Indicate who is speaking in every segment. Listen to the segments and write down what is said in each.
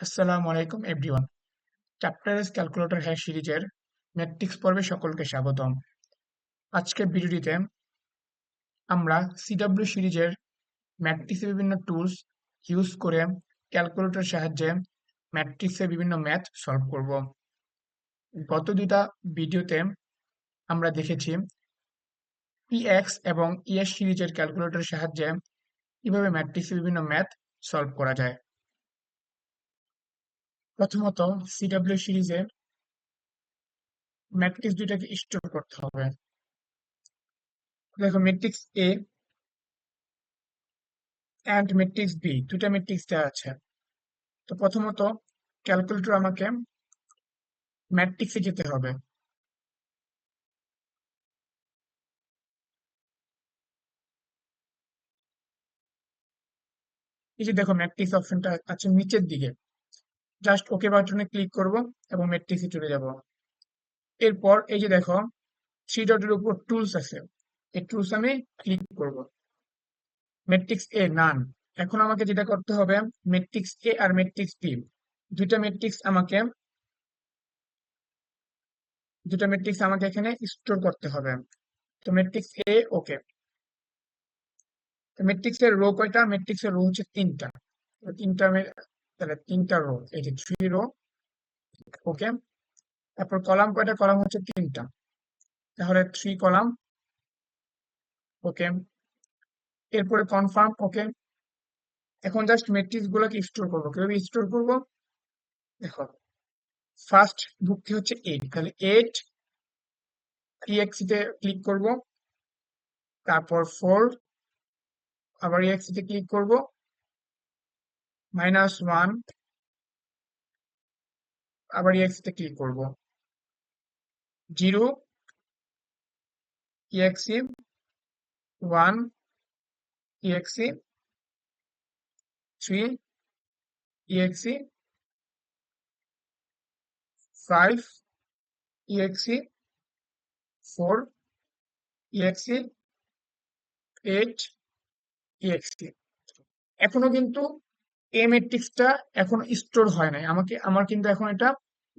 Speaker 1: আসসালামু আলাইকুম everyone চ্যাপ্টারেস calculator hash সিরিজের ম্যাট্রিক্স পর্বে সকলকে স্বাগতম। আজকের ভিডিওটিতে আমরা সিডব্লিউ সিরিজের ম্যাট্রিক্সের বিভিন্ন টুলস ইউজ করে ক্যালকুলেটর সাহায্যে ম্যাট্রিক্সের বিভিন্ন ম্যাথ সলভ করব। গত দুটা ভিডিওতে আমরা দেখেছি পিএক্স এবং ইএস সিরিজের ক্যালকুলেটর সাহায্যে কীভাবে ম্যাট্রিক্সের বিভিন্ন ম্যাথ সলভ করা যায়। প্রথমত সিডব্লিউ সিরিজে ম্যাট্রিক্স দুইটাকে স্টোর করতে হবে। দেখো matrix A and matrix B দুটা ম্যাট্রিক্স দেওয়া আছে। তো প্রথমত ক্যালকুলেটর আমাকে ম্যাট্রিক্সে যেতে হবে। এই যে দেখো ম্যাট্রিক্স অপশনটা আছে নিচের দিকে। জাস্ট ওকে বাটনে ক্লিক করব এবং ম্যাট্রিক্সে চলে যাব। এরপর এই যে দেখো থ্রি ডটের উপর টুলস আছে। এই টুলস আমি ক্লিক করব। ম্যাট্রিক্স এ নান এখন আমাকে যেটা করতে হবে ম্যাট্রিক্স এ আর ম্যাট্রিক্স বি দুইটা ম্যাট্রিক্স আমাকে দুটা ম্যাট্রিক্স আমাকে এখানে স্টোর করতে হবে। তো ম্যাট্রিক্স এ ওকে তো ম্যাট্রিক্স এর রো কয়টা? ম্যাট্রিক্স এর রো হচ্ছে তিনটা। তিনটা তাহলে তিনটা রো এই যে থ্রি রো ওকে তারপর কলাম কয়টা? কলাম হচ্ছে তিনটা। তাহলে থ্রি কলাম ওকে এরপরে কনফার্ম ওকে এখন জাস্ট ম্যাট্রিক্স গুলোকে স্টোর করব। কীভাবে স্টোর করব? দেখো ফার্স্ট ভুক্তি হচ্ছে এইট তাহলে এইট ইএক্সি তে ক্লিক করব। তারপর ফোর আবার ইএক্সি তে ক্লিক করব। মাইনাস ওয়ান আবার তে ক্লিক করব। Zero EXE one EXE three EXE five EXE four EXE eight EXE এখনও কিন্তু এ ম্যাট্রিক্সটা এখন স্টোর হয় নাই। আমাকে, আমার কিন্তু এখন এটা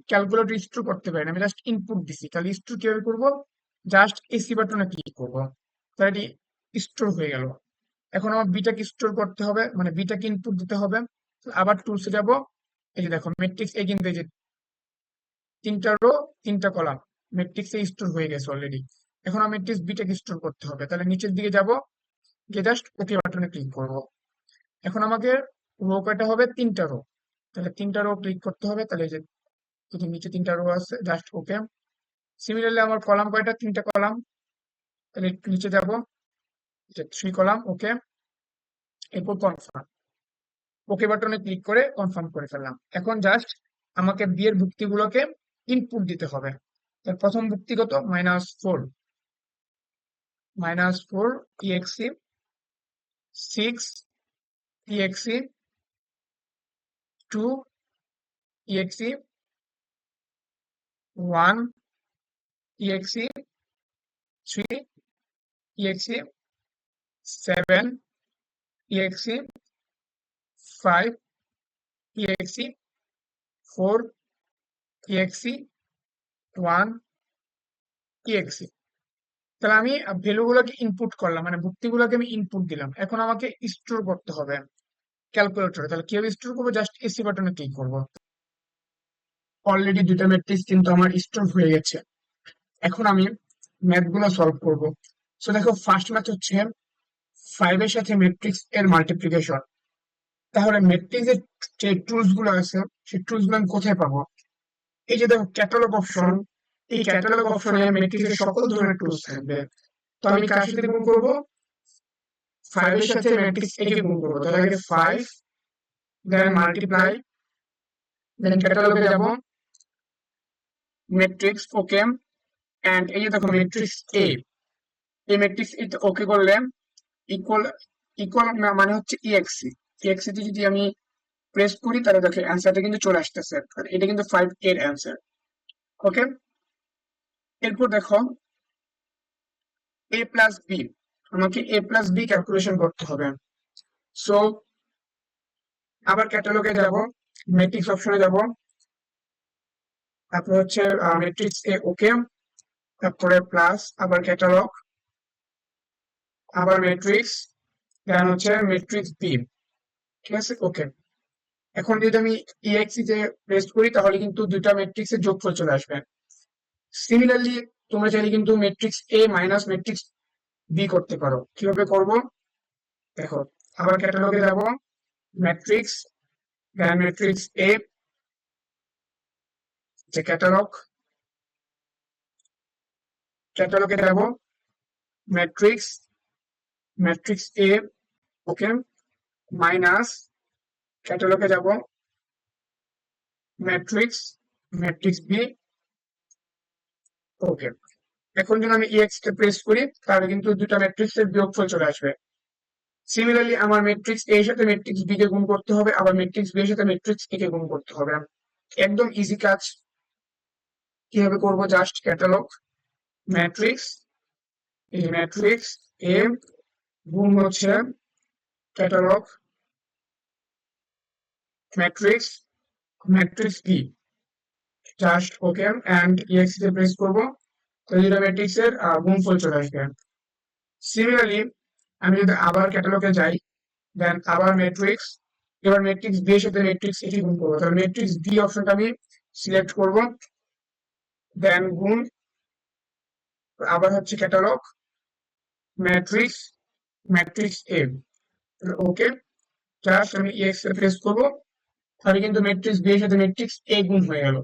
Speaker 1: ক্যালকুলেটর স্টোর করতে পারি না। আমি জাস্ট ইনপুট দিছি। তাহলে স্টোর কীভাবে করব? জাস্ট এসি বাটনে ক্লিক করব। তাহলে এটি স্টোর হয়ে গেল। এখন আমার বিটাকে স্টোর করতে হবে মানে বিটাকে ইনপুট দিতে হবে। আবার টুলসে যাব। এই যে দেখো ম্যাট্রিক্স এই কিন্তু এই যে তিনটা রো তিনটা কলাম ম্যাট্রিক্সে স্টোর হয়ে গেছে অলরেডি এখন আমার ম্যাট্রিক্স বিটাকে স্টোর করতে হবে। তাহলে নিচের দিকে যাব। গিয়ে জাস্ট ওকে বাটনে ক্লিক করব। এখন আমাকে রো কয়টা হবে তিনটা রো তাহলে তিনটা রো ক্লিক করতে হবে, তাহলে যে এই যে নিচে তিনটা রো আছে জাস্ট ওকে সিমিলারলি আমার কলাম কয়টা? তিনটা কলাম। তাহলে নিচে যাব। থ্রি কলাম ওকে এরপর কনফার্ম ওকে বাটনে ক্লিক করে কনফার্ম করে ফেললাম। এখন জাস্ট আমাকে বিয়ের ভুক্তিগুলোকে ইনপুট দিতে হবে। তার প্রথম ভুক্তিগত minus four minus four EXE six EXE two EXE one EXE three EXE seven EXE five EXE four EXE one EXE তাহলে আমি ভ্যালুগুলোকে ইনপুট করলাম মানে ভুক্তিগুলোকে আমি ইনপুট দিলাম। এখন আমাকে স্টোর করতে হবে। ক্যালকুলেটরে তাহলে কীভাবে স্টোর করব জাস্ট এসি বাটনে ক্লিক করব। অলরেডি দুটা ম্যাট্রিক্স কিন্তু আমার স্টোর হয়ে গেছে। এখন আমি ম্যাথগুলো সলভ করব। সো দেখো ফার্স্ট ম্যাথ হচ্ছে ফাইভ এর সাথে ম্যাট্রিক্স এর মাল্টিপ্লিকেশন তাহলে ম্যাট্রিক্স এর যে টুলসগুলো আছে সেই টুলস আমি কোথায় পাবো? এই যে দেখো ক্যাটালগ অপশন এই ক্যাটালগ অপশনে ম্যাট্রিক্স এর সকল ধরনের টুলস থাকবে। তো আমি কার সাথে গুণ করব? ফাইভ এর সাথে ম্যাট্রিক্স এ কে গুণ করব তাহলে আগে ফাইভ দেন মাল্টিপ্লাই দেন ক্যাটালগে যাব ম্যাট্রিক্স ওকে এন্ড এই যে দেখো ম্যাট্রিক্স এ এই ম্যাট্রিক্স এ ওকে করলে ইকুয়াল ইকুয়াল মানে হচ্ছে ইএক্সি ইএক্সি তে যদি আমি প্রেস করি, তাহলে দেখো অ্যান্সারটা কিন্তু চলে আসতেছে। এটা কিন্তু ফাইভ এর অ্যান্সার ওকে এরপর দেখো এ প্লাস বি আমাকে এ প্লাস বি ক্যালকুলেশন করতে হবে। সো আবার ক্যাটালগে যাব ম্যাট্রিক্স অপশনে যাব। তারপর হচ্ছে ম্যাট্রিক্স এ ওকে তারপরে প্লাস আবার ক্যাটালগ আবার ম্যাট্রিক্স দেন হচ্ছে ম্যাট্রিক্স বি ঠিক আছে? ওকে এখন যদি আমি ইএক্সি তে প্রেস করি, তাহলে কিন্তু দুইটা ম্যাট্রিক্স এর যোগফল চলে আসবে। সিমিলারলি তোমরা চাইলে কিন্তু matrix A minus matrix B করতে পারো। কীভাবে করব? দেখো, আবার ক্যাটালগে যাব। ম্যাট্রিক্স দেন ম্যাট্রিক্স এ যে ক্যাটালগ ক্যাটালগে যাব। Matrix matrix A okay minus ক্যাটালগে যাব। ম্যাট্রিক্স ম্যাট্রিক্স বি ওকে এখন যদি আমি ইএক্স কে প্রেস করি, তাহলে কিন্তু দুটো ম্যাট্রিক্স এর বিয়োগফল চলে আসবে। সিমিলারলি আমার ম্যাট্রিক্স এর সাথে ম্যাট্রিক্স বি কে গুণ করতে হবে, আবার ম্যাট্রিক্স বি এর সাথে ম্যাট্রিক্স এ কে গুণ করতে হবে। একদম ইজি কাজ। কীভাবে করব? জাস্ট ক্যাটালগ ম্যাট্রিক্স এই ম্যাট্রিক্স এ গুণ হচ্ছে catalog matrix matrix B just okay and EXE তে প্রেস করব। তো দুটো ম্যাট্রিক্স এর গুণফল চলে আসবে সিমিলারলি আমি যদি আবার ক্যাটালগে যাই দেন আবার ম্যাট্রিক্স এবার ম্যাট্রিক্স বি এর সাথে ম্যাট্রিক্স এটি গুণ করব। তাহলে ম্যাট্রিক্স বি অপশনটা আমি সিলেক্ট করব দেন গুণ, আবার হচ্ছে catalog matrix matrix A okay just আমি এক্স এ প্রেস করব, তাহলে কিন্তু ম্যাট্রিক্স বি এর সাথে ম্যাট্রিক্স এ গুণ হয়ে গেল।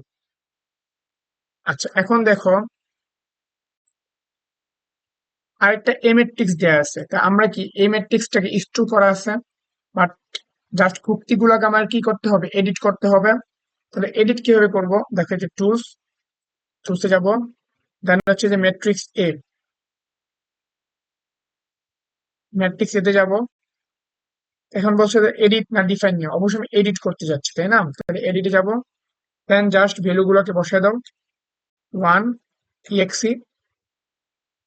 Speaker 1: আচ্ছা এখন দেখো আরেকটা এ ম্যাট্রিক্স দেওয়া আছে। তা আমরা কি এই ম্যাট্রিক্সটাকে স্ট্রু করা আছে? বাট জাস্ট গুলোকে আমার কি করতে হবে? এডিট করতে হবে। তাহলে এডিট কীভাবে করব? দেখো যে টুলস টুলসে যাব। দেন হচ্ছে যে ম্যাট্রিক্স এ ম্যাট্রিক্স এতে যাব। এখন বলছে যে এডিট না ডিফাইন নিয়ে অবশ্যই আমি এডিট করতে যাচ্ছি, তাই না? তাহলে এডিটে যাব। দেন জাস্ট ভ্যালু গুলোকে বসায় দাও। One EXE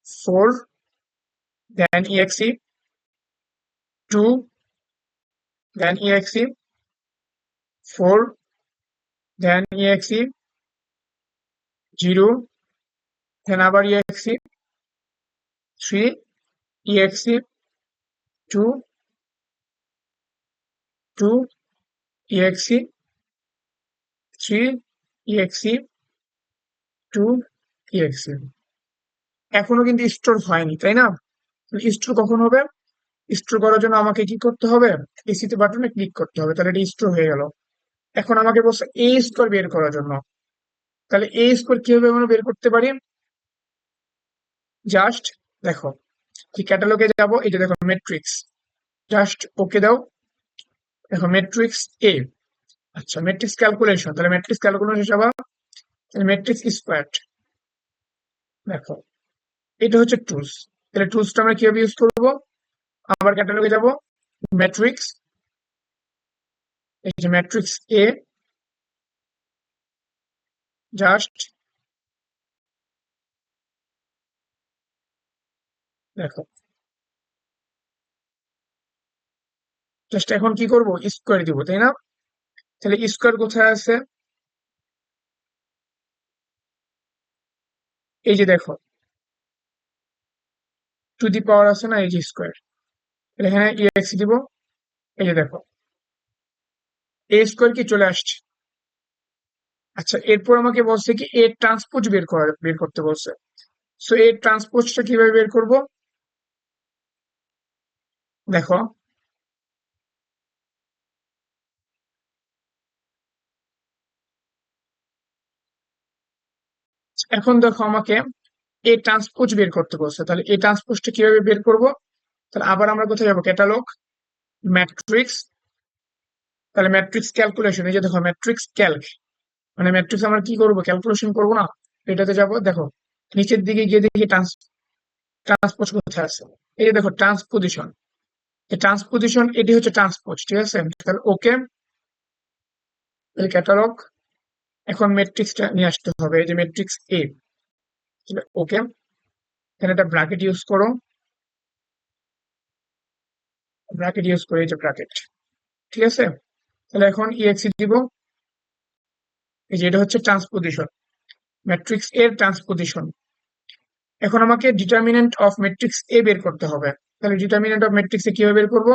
Speaker 1: four then exe 2 then exe 4 then exe 0 then আবার exe 3 exe 2 2 exe 3 exe 2 exe এখনও কিন্তু স্টোর হয়নি তাই না স্টোর কখন হবে? স্টোর করার জন্য আমাকে কি করতে হবে? এসিতে বাটনে ক্লিক করতে হবে। তাহলে এটা স্টোর হয়ে গেল। এখন আমাকে বলছে এ স্কোর বের করার জন্য। তাহলে এ স্কোর কীভাবে আমরা বের করতে পারি? জাস্ট দেখো কি ক্যাটালগে যাব এটা দেখো ম্যাট্রিক্স জাস্ট ওকে দাও। দেখো ম্যাট্রিক্স এ আচ্ছা ম্যাট্রিক্স ক্যালকুলেশন তাহলে ম্যাট্রিক্স ক্যালকুলেশন যাবা। ম্যাট্রিক্স স্কোয়ার্ড দেখো, এটা হচ্ছে টুলস তাহলে টুলসটা আমরা কীভাবে ইউজ করব? আবার ক্যাটালগে যাব ম্যাট্রিক্স এই যে ম্যাট্রিক্স এ জাস্ট দেখো। জাস্ট এখন কি করব? স্কোয়ার দিব, তাই না? তাহলে স্কোয়ার কোথায় আছে? এই যে দেখো। টু দি পাওয়ার আছে না এই যে স্কোয়ার এখানে ইএক্স দিব। এই যে দেখো। এ স্কোয়ার কি চলে আসছে? আচ্ছা এরপর আমাকে বলছে কি এ ট্রান্সপোজ বের করার বের করতে বলছে। সো এ ট্রান্সপোজটা কীভাবে বের করব? দেখো। এখন দেখো আমাকে এ ট্রান্সপোজ বের করতে বলছে। তাহলে এ ট্রান্সপোজটা কীভাবে বের করব? তাহলে আবার আমরা কোথায় যাব? ক্যাটালগ ম্যাট্রিক্স তাহলে ম্যাট্রিক্স ক্যালকুলেশন এই যে দেখো ম্যাট্রিক্স ক্যালক মানে ম্যাট্রিক্স আমরা কি করব? ক্যালকুলেশন করব না? এটাতে যাব, দেখো, নিচের দিকে গিয়ে দেখি ট্রান্স ট্রান্সপোজ কোথায় আছে? এই যে দেখো ট্রান্সপোজিশন ট্রান্সপোজিশন এটি হচ্ছে ট্রান্সপোজ ঠিক আছে? তাহলে ওকে ক্যাটালগ এখন ম্যাট্রিক্সটা নিয়ে আসতে হবে, এই যে ম্যাট্রিক্স এ ওকে, এখানে একটা ব্র্যাকেট ইউজ করো। ব্র্যাকেট ইউজ করে যে ব্র্যাকেট ঠিক আছে? তাহলে এখন ইএক্সি দিব। এই যে এটা হচ্ছে ট্রান্সপোজিশন ম্যাট্রিক্স এর ট্রান্সপোজিশন এখন আমাকে ডিটারমিনেন্ট অফ ম্যাট্রিক্স এ বের করতে হবে। তাহলে ডিটারমিনেন্ট অফ ম্যাট্রিক্স এ কীভাবে বের করব?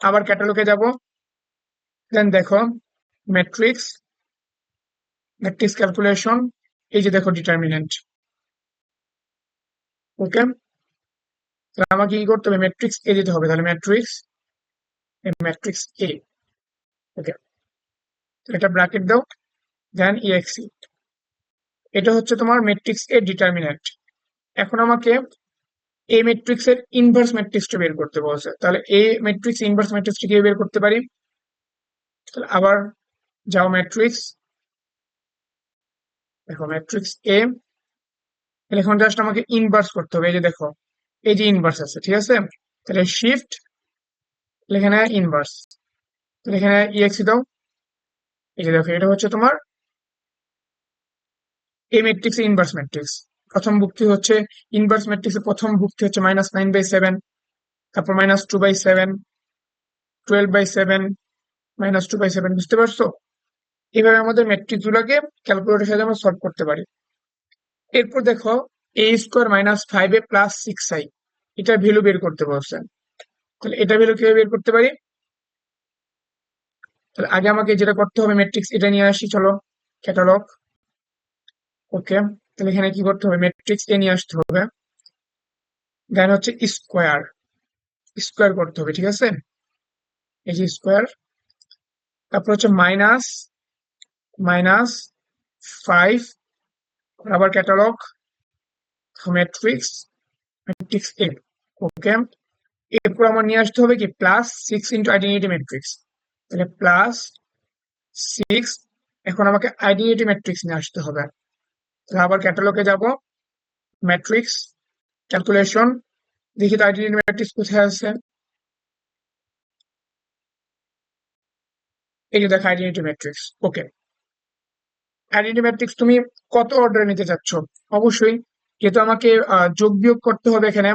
Speaker 1: আবার ক্যাটালগে যাব। দেন দেখো ম্যাট্রিক্স ম্যাট্রিক্স ক্যালকুলেশন এই যে দেখো ডিটারমিনেন্ট ওকে? তাহলে আমাকে কি করতে হবে? ম্যাট্রিক্স এ যেতে হবে। তাহলে ম্যাট্রিক্স ম্যাট্রিক্স এ ওকে? এটা ব্র্যাকেট দাও। দেন ইএক্সি এটা হচ্ছে তোমার ম্যাট্রিক্স এর ডিটারমিনেন্ট এখন আমাকে এই ম্যাট্রিক্স এর ইনভার্স ম্যাট্রিক্সটা বের করতে বলছে। তাহলে এই ম্যাট্রিক্স ইনভার্স ম্যাট্রিক্সটা কীভাবে বের করতে পারি? তাহলে আবার যাও ম্যাট্রিক্স দেখো ম্যাট্রিক্স এ তাহলে এখন জাস্ট আমাকে ইনভার্স করতে হবে, এই যে দেখো, এই যে ইনভার্স আছে, ঠিক আছে? তাহলে শিফট এখানে ইনভার্স তাহলে এখানে ইএক্সি দাও, এই যে দেখো, এটা হচ্ছে তোমার এই ম্যাট্রিক্স ইনভার্স ম্যাট্রিক্স প্রথম ভুক্তি হচ্ছে ইনভার্স ম্যাট্রিক্সের প্রথম ভুক্তি হচ্ছে মাইনাস নাইন বাই সেভেন তারপর minus two by seven twelve by seven minus two by seven বুঝতে পারছ? এইভাবে আমাদের ম্যাট্রিক্স গুলোকে ক্যালকুলেটরের সাথে আমরা সলভ করতে পারি। এরপর দেখো A square minus five A plus six I এটা ভ্যালু বের করতে বলছেন তাহলে এটা ভ্যালু কীভাবে বের করতে পারি? তাহলে আগে আমাকে যেটা করতে হবে ম্যাট্রিক্স এটা নিয়ে আসি, চলো ক্যাটালগ ওকে, তাহলে এখানে কি করতে হবে? ম্যাট্রিক্স এ নিয়ে আসতে হবে। দেন হচ্ছে স্কোয়ার স্কোয়ার করতে হবে, ঠিক আছে? এই যে স্কোয়ার তারপর হচ্ছে মাইনাস মাইনাস ফাইভ আবার catalog matrix matrix A okay এরপর আমার নিয়ে আসতে হবে কি? Plus six into identity matrix তাহলে প্লাস সিক্স এখন আমাকে আইডেন্টিটি ম্যাট্রিক্স নিয়ে আসতে হবে। তাহলে আবার ক্যাটালগে যাব ম্যাট্রিক্স ক্যালকুলেশন দেখি তো আইডেন্টিটি ম্যাট্রিক্স কোথায় আছে। এই যে দেখো identity matrix okay identity matrix তুমি কত অর্ডারে নিতে চাচ্ছ? অবশ্যই, যেহেতু আমাকে যোগ বিয়োগ করতে হবে এখানে,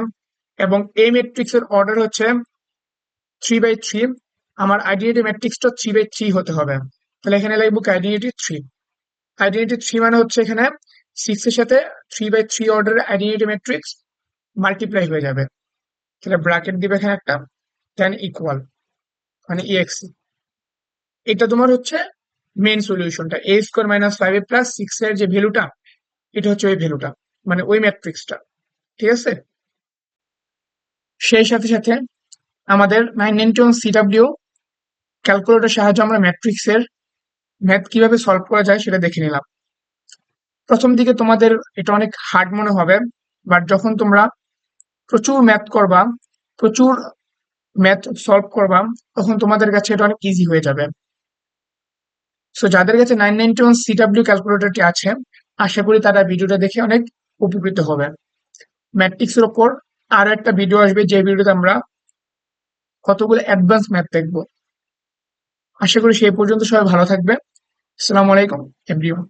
Speaker 1: এবং এই ম্যাট্রিক্স এর অর্ডার হচ্ছে থ্রি বাই থ্রি আমার আইডেন্টিটি ম্যাট্রিক্সটা থ্রি বাই থ্রি হতে হবে। তাহলে এখানে লাগবো আইডেন্টিটি থ্রি আইডেন্টিটি থ্রি মানে হচ্ছে এখানে সিক্স এর সাথে থ্রি বাই থ্রি অর্ডারের আইডেন্টিটি ম্যাট্রিক্স মাল্টিপ্লাই হয়ে যাবে। তাহলে ব্র্যাকেট দিবে এখানে একটা দেন ইকুয়াল মানে ইএক্সি এটা তোমার হচ্ছে মেন সলিউশনটা A square minus five A plus six এর যে ভ্যালুটা এটা হচ্ছে ওই ভ্যালুটা মানে ওই ম্যাট্রিক্সটা ঠিক আছে? সেই সাথে সাথে আমাদের নাইন নাইনটি ওয়ান ক্যালকুলেটর সাহায্যে আমরা ম্যাট্রিক্সের ম্যাথ কীভাবে সলভ করা যায় সেটা দেখে নিলাম। প্রথম দিকে তোমাদের এটা অনেক হার্ড মনে হবে বাট যখন তোমরা প্রচুর ম্যাথ করবা, প্রচুর ম্যাথ সলভ করবা, তখন তোমাদের কাছে এটা অনেক ইজি হয়ে যাবে। সো যাদের কাছে নাইন নাইনটি ওয়ান সিডাব্লিউ ক্যালকুলেটরটি আছে, আশা করি তারা ভিডিওটা দেখে অনেক উপকৃত হবে। ম্যাট্রিক্সের ওপর আরও একটা ভিডিও আসবে, যে ভিডিওতে আমরা কতগুলো অ্যাডভান্স ম্যাথ দেখব। আশা করি সেই পর্যন্ত সবাই ভালো থাকবে আসসালামু আলাইকুম এভরিওয়ান